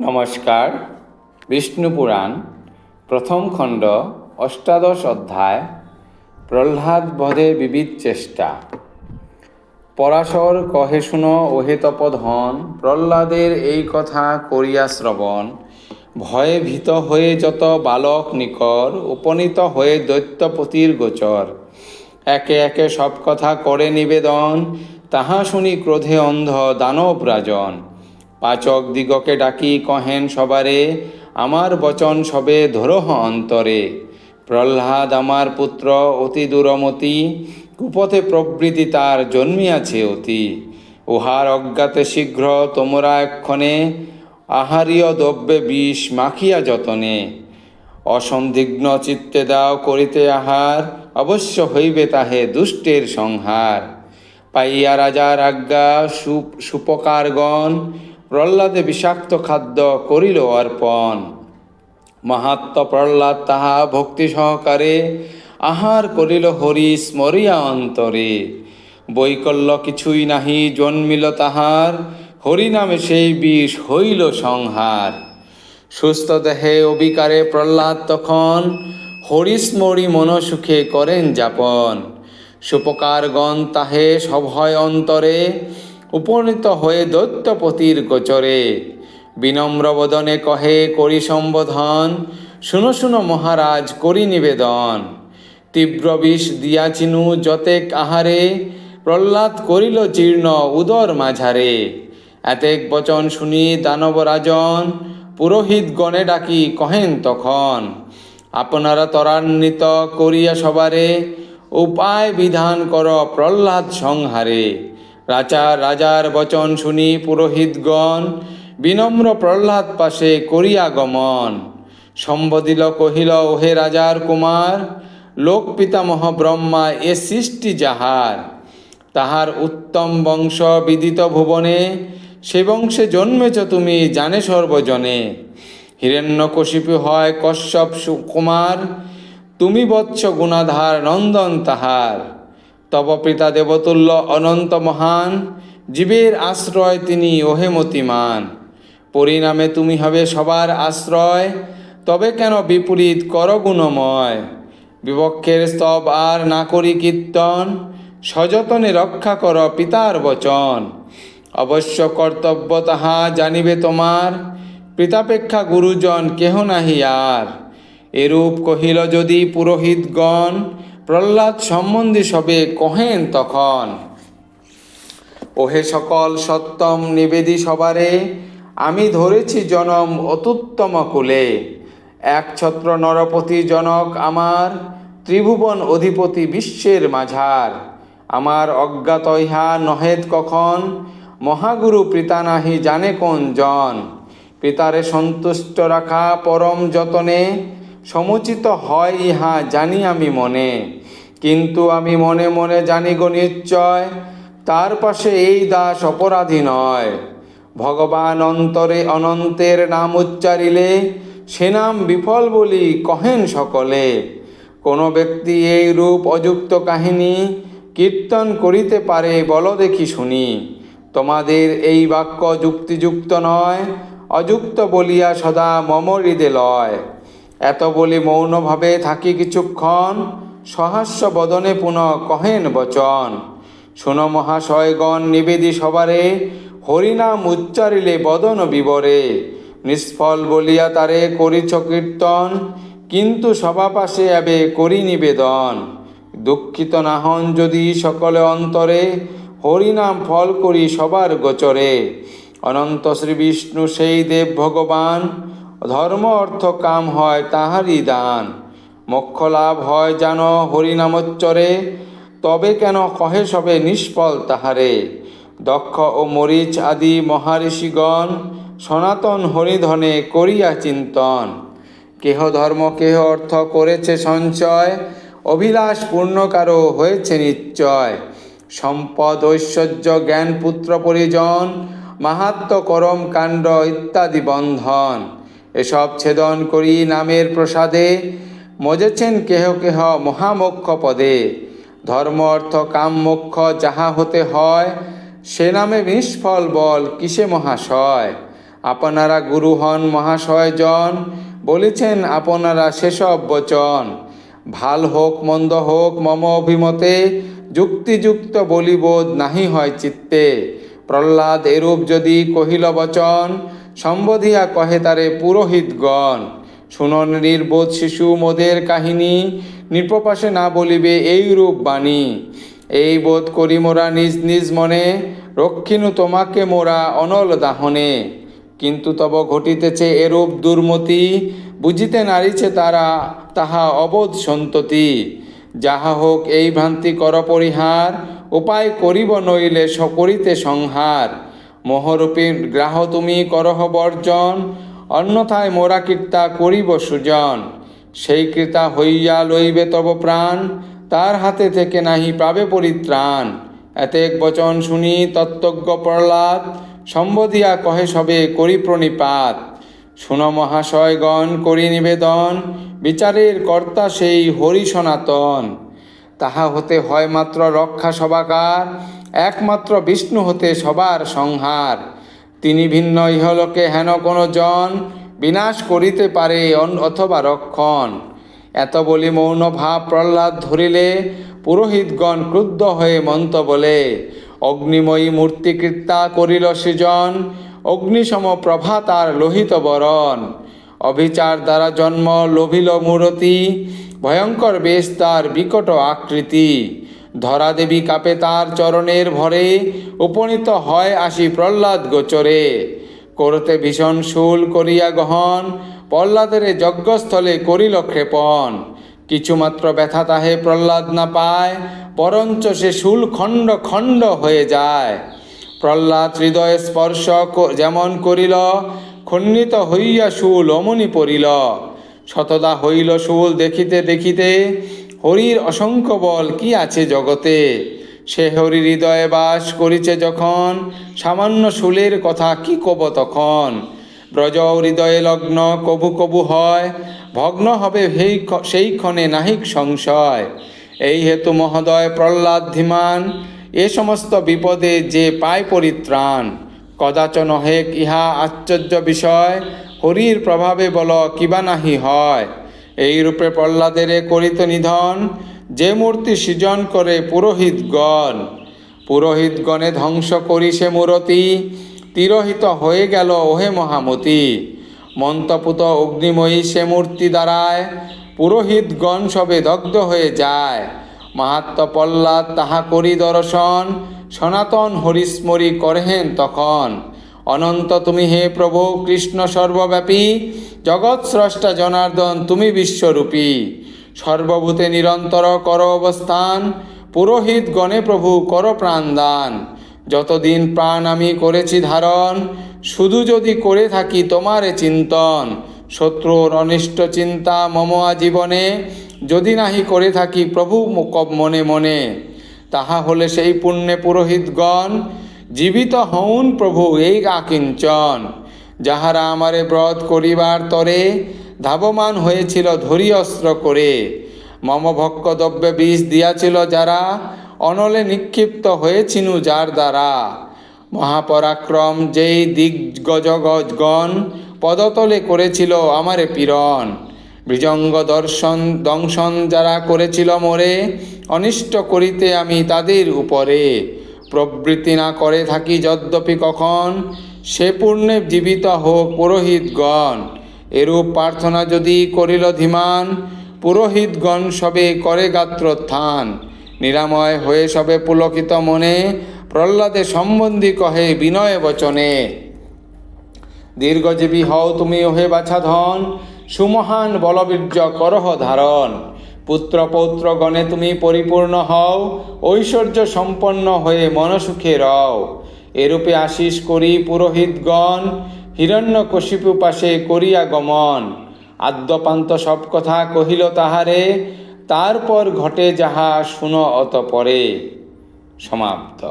নমস্কার। বিষ্ণু পুরাণ, প্রথম খণ্ড, অষ্টাদশ অধ্যায়, প্রহ্লাদ বধে বিবিধ চেষ্টা। পরাশর কহে শুন ওহে তপধন, প্রহ্লাদের এই কথা করিয়া শ্রবণ। ভয়ে ভীত হয়ে যত বালক নিকর, উপনীত হয়ে দৈত্যপতির গোচর। একে একে সব কথা করে নিবেদন, তাহা শুনি ক্রোধে অন্ধ দানব রাজন। পাচক দিগকে ডাকি কহেন সবারে, আমার বচন সবে ধরহ অন্তরে। প্রহ্লাদ আমার পুত্র, অতি দূরমতি, কুপথে প্রবৃতি তার জন্মিয়াছে অতি। উহার অজ্ঞাতে শীঘ্র তোমরা এক্ষণে আহারীয় দ্রব্যে বিষ মাখিয়া যতনে। অসন্দিগ্ন চিত্তে দাও করিতে আহার, অবশ্য হইবে তাহে দুষ্টের সংহার। পাইয়া রাজার আজ্ঞা সুপ সুপকারগণ প্রহ্লাদে বিষাক্ত খাদ্য করিল অর্পণ। মাহাত্ম প্রহ্লাদ তাহা ভক্তি সহকারে আহার করিল হরি স্মরিয়া অন্তরে। বৈকল্য কিছুই নাহি জন্মিল তাহার হরি নামে সেই বিষ হইল সংহার। সুস্থ দেহে অবিকারে প্রহ্লাদ তখন হরিস্মরি মনসুখে করেন যাপন। সুপকারগণ তাহে সভয় অন্তরে উপনীত হয়ে দৈত্যপতির গোচরে। বিনম্র বদনে কহে, করি সম্বোধন। শুনো শুনো মহারাজ, করি নিবেদন। তীব্র বিষ দিয়াচিনু যতেক আহারে, প্রহ্লাদ করিল জীর্ণ উদর মাঝারে। এতেক বচন শুনি দানবরাজন পুরোহিত গণে ডাকি, কহেন তখন, আপনারা ত্বরান্বিত করিয়া সবারে, উপায় বিধান কর প্রহ্লাদ সংহারে। রাজা, রাজার বচন শুনি পুরোহিতগণ। বিনম্র প্রহ্লাদ পাশে করিয়া গমন। সম্বোধিল কহিল, ওহে রাজার কুমার, লোক পিতামহ ব্রহ্মা এ সৃষ্টি যাহার। তাহার উত্তম বংশ বিদিত ভুবনে, সে বংশে জন্মেছ তুমি জানে সর্বজনে। হিরণ্যকশিপু হয় কশ্যপ সুকুমার, তুমি বৎস গুণাধার নন্দন তাহার। তব পিতা দেবতুল্য অনন্ত মহান, জীবের আশ্রয় তিনি ওহেমতিমান পরিণামে তুমি হবে সবার আশ্রয়, তবে কেন বিপরীত কর গুণময়? বিপক্ষের স্তব আর না করি কীর্তন, সযতনে রক্ষা কর পিতার বচন। অবশ্য কর্তব্য তাহা জানিবে তোমার, পিতাপেক্ষা গুরুজন কেহ নাহি আর। এরূপ কহিল যদি পুরোহিতগণ প্রহ্লাদ সম্বন্ধে সবে কহেন তখন, ওহে সকল সত্যম নিবেদি সবারে, আমি ধরেছি জনম অতুত্তম কুলে। একছত্র নরপতি জনক আমার, ত্রিভুবন অধিপতি বিশ্বের মাঝার। আমার অজ্ঞাত ইহা নহেদ কখন, মহাগুরু পিতা নাহি জানে কোন জন। পিতারে সন্তুষ্ট রাখা পরম যতনে, সমুচিত হয় ইহা জানি আমি মনে। কিন্তু আমি মনে মনে জানি গো নিশ্চয়, তার পাশে এই দাস অপরাধী নয়। ভগবান অন্তরে অনন্তের নাম উচ্চারিলে, সে নাম বিফল বলি কহেন সকলে। কোনো ব্যক্তি এই রূপ অযুক্ত কাহিনী কীর্তন করিতে পারে বল দেখি শুনি। তোমাদের এই বাক্য যুক্তিযুক্ত নয়, অযুক্ত বলিয়া সদা মম হৃদে লয়। এত বলি মৌনভাবে থাকি কিছুক্ষণ সহাস্য বদনে পুনঃ কহেন বচন। শুনো মহাশয়গণ, নিবেদি সবারে, হরিনাম উচ্চারিলে বদন বিবরে। নিষ্ফল বলিয়া তারে করিছ কীর্তন, কিন্তু সভাপাশে এবে করি নিবেদন। দুঃখিত না হন যদি সকলে অন্তরে, হরিনাম ফল করি সবার গোচরে। অনন্ত শ্রী বিষ্ণু সেই দেব ভগবান, ধর্ম অর্থ কাম হয় তাহারই দান। মোক্ষ লাভ হয় যেন হরিনামোচ্চরে, তবে কেন কহে সবে নিষ্ফল তাহারে? দক্ষ ও মরিচ আদি মহারিষিগণ সনাতন হরিধনে করিয়া চিন্তন। কেহ ধর্ম, কেহ অর্থ করেছে সঞ্চয়, অভিলাষ পূর্ণ কারও হয়েছে নিশ্চয়। সম্পদ, ঐশ্বর্য, জ্ঞান, পুত্র, পরিজন, মাহাত্ম, করম, কাণ্ড ইত্যাদি বন্ধন। এসব ছেদন করি নামের প্রসাদে মজেছেন কেহ কেহ মহামোক্ষ পদে। ধর্ম অর্থ কাম মোক্ষ যাহা হতে হয়, সে নামে নিষ্ফল বল কিসে মহাশয়? আপনারা গুরু হন মহাশয়জন, বলেছেন আপনারা সেসব বচন। ভালো হোক, মন্দ হোক, মম অভিমতে, যুক্তিযুক্ত বলিবোধ নাহি হয় চিত্তে। প্রহ্লাদ এরূপ যদি কহিল বচন, সম্বোধিয়া কহে তারে পুরোহিতগণ। শুনন নির্বোধ শিশু মোদের কাহিনী নির্প্রপাশে না বলিবে এইরূপ বাণী। এই বোধ করি মোরা নিজ নিজ মনে রক্ষিণু তোমাকে মোরা অনল দাহনে। কিন্তু তব ঘটিতেছে এরূপ দুর্মতি, বুঝিতে নারিছে তারা তাহা অবোধ সন্ততি। যাহা হোক এই ভ্রান্তি কর পরিহার, উপায় করিব নইলে সকরিতে সংহার। মোহরূপী গ্রাহ তুমি করহ বর্জন অন্যথায় মোরা কীর্তা করিব সুজন। সেই কৃতা হইয়া লইবে তব প্রাণ, তার হাতে থেকে নাহি পাবে পরিত্রাণ। এতেক বচন শুনি তত্ত্বজ্ঞ প্রহ্লাদ, সম্বোধিয়া কহে সবে করি প্রণিপাত। শুন মহাশয়গণ, করি নিবেদন, বিচারের কর্তা সেই হরি সনাতন। তাহা হতে হয় মাত্র রক্ষা সবাকার, একমাত্র বিষ্ণু হতে সবার সংহার। তিনি ভিন্ন ইহলোকে হেন কোনো জন বিনাশ করিতে পারে অথবা রক্ষণ। এত বলি মৌন ভাব প্রহ্লাদ ধরিলে পুরোহিতগণ ক্রুদ্ধ হয়ে মন্ত বলে, অগ্নিময়ী মূর্তিকৃত্যা করিল সৃজন অগ্নিসম প্রভা তার লোহিত বরণ। অভিচার দ্বারা জন্ম লোভিল মূরতি, ভয়ঙ্কর বেশ তার বিকট আকৃতি। ধরা দেবী কাপে তার চরণের ভরে উপনীত হয় আসি প্রহ্লাদ গোচরে। করতে ভীষণ শুল করিয়া গহন, প্রহ্লাদের যজ্ঞস্থলে করিল ক্ষেপণ। কিছুমাত্র ব্যথা তাহে প্রহ্লাদ না পায়, বরঞ্চ সে শুল খণ্ড খণ্ড হয়ে যায়। প্রহ্লাদ হৃদয় স্পর্শ যেমন করিল, খণ্ডিত হইয়া শুল অমনি পড়িল। শতদা হইল শুল দেখিতে দেখিতে হরির অসংখ্য বল কি আছে জগতে? সে হরি হৃদয়ে বাস করিছে যখন, সামান্য শুলের কথা কি কব তখন? ব্রজ হৃদয়ে লগ্ন কবু কবু হয়, ভগ্ন হবে সেই ক্ষ- সেই ক্ষণে নাহিক সংশয়। এই হেতু মহোদয় প্রহ্লাদ ধীমান, এ সমস্ত বিপদে যে পায় পরিত্রাণ। কদাচন হেক ইহা আশ্চর্য বিষয়, হরির প্রভাবে বল কিবা নাহি হয়। এই রূপে প্রহ্লাদের করিত নিধন, যে মূর্তি সৃজন করে পুরোহিতগণ। পুরোহিতগণে ধ্বংস করি সে মূরতি, তিরোহিত হয়ে গেল ওহে মহামতি। মন্তপুত অগ্নিময়ী সে মূর্তি দ্বারায় পুরোহিতগণ সবে দগ্ধ হয়ে যায়। মাহাত্ম প্রহ্লাদ তাহা করি দর্শন, সনাতন হরিস্মরি করহেন তখন। অনন্ত তুমি হে প্রভু, কৃষ্ণ সর্বব্যাপী, জগৎ স্রষ্টা জনার্দন তুমি বিশ্বরূপী। সর্বভূতে নিরন্তর কর অবস্থান, পুরোহিত গণে প্রভু কর প্রাণদান। যতদিন প্রাণ আমি করেছি ধারণ, শুধু যদি করে থাকি তোমারে চিন্তন। শত্রুর অনিষ্ট চিন্তা মম জীবনে যদি নাহি করে থাকি প্রভু মনে মনে। তাহা হলে সেই পুণ্যে পুরোহিতগণ জীবিত হউন প্রভু এই আকিঞ্চন যাহারা আমারে ব্রত করিবার তরে ধাবমান হয়েছিল ধরি অস্ত্র করে। মম দ্রব্যে বিষ দিয়াছিল যারা, অনলে নিক্ষিপ্ত হয়েছিনু যার দ্বারা। মহাপরাক্রম যেই দিগ্গজগণ পদতলে করেছিল আমারে পীড়ন। বৃজঙ্গ দর্শন, দংশন যারা করেছিল মোরে, অনিষ্ট করিতে আমি তাদের উপরে। প্রবৃত্তি না করে থাকি যদ্যপি কখন, সে পূর্ণে জীবিত হোক পুরোহিতগণ। এরূপ প্রার্থনা যদি করিল ধীমান, পুরোহিতগণ সবে করে গাত্রোত্থান। নিরাময় হয়ে সবে পুলকিত মনে, প্রহ্লাদে সম্বন্ধী কহে বিনয় বচনে, দীর্ঘজীবী হও তুমি ওহে বাছা ধন সুমহান বলবীর্য করহ ধারণ। পুত্র পৌত্র গণে তুমি পরিপূর্ণ হও ঐশ্বর্য সম্পন্ন হয়ে মনসুখে রও। এরূপে আশিস করি পুরোহিতগণ, হিরণ্যকশিপু পাশে করিয়া গমন। আদ্যপান্ত সব কথা কহিল তাহারে, তারপর ঘটে যাহা শুন অত পরে সমাপ্ত।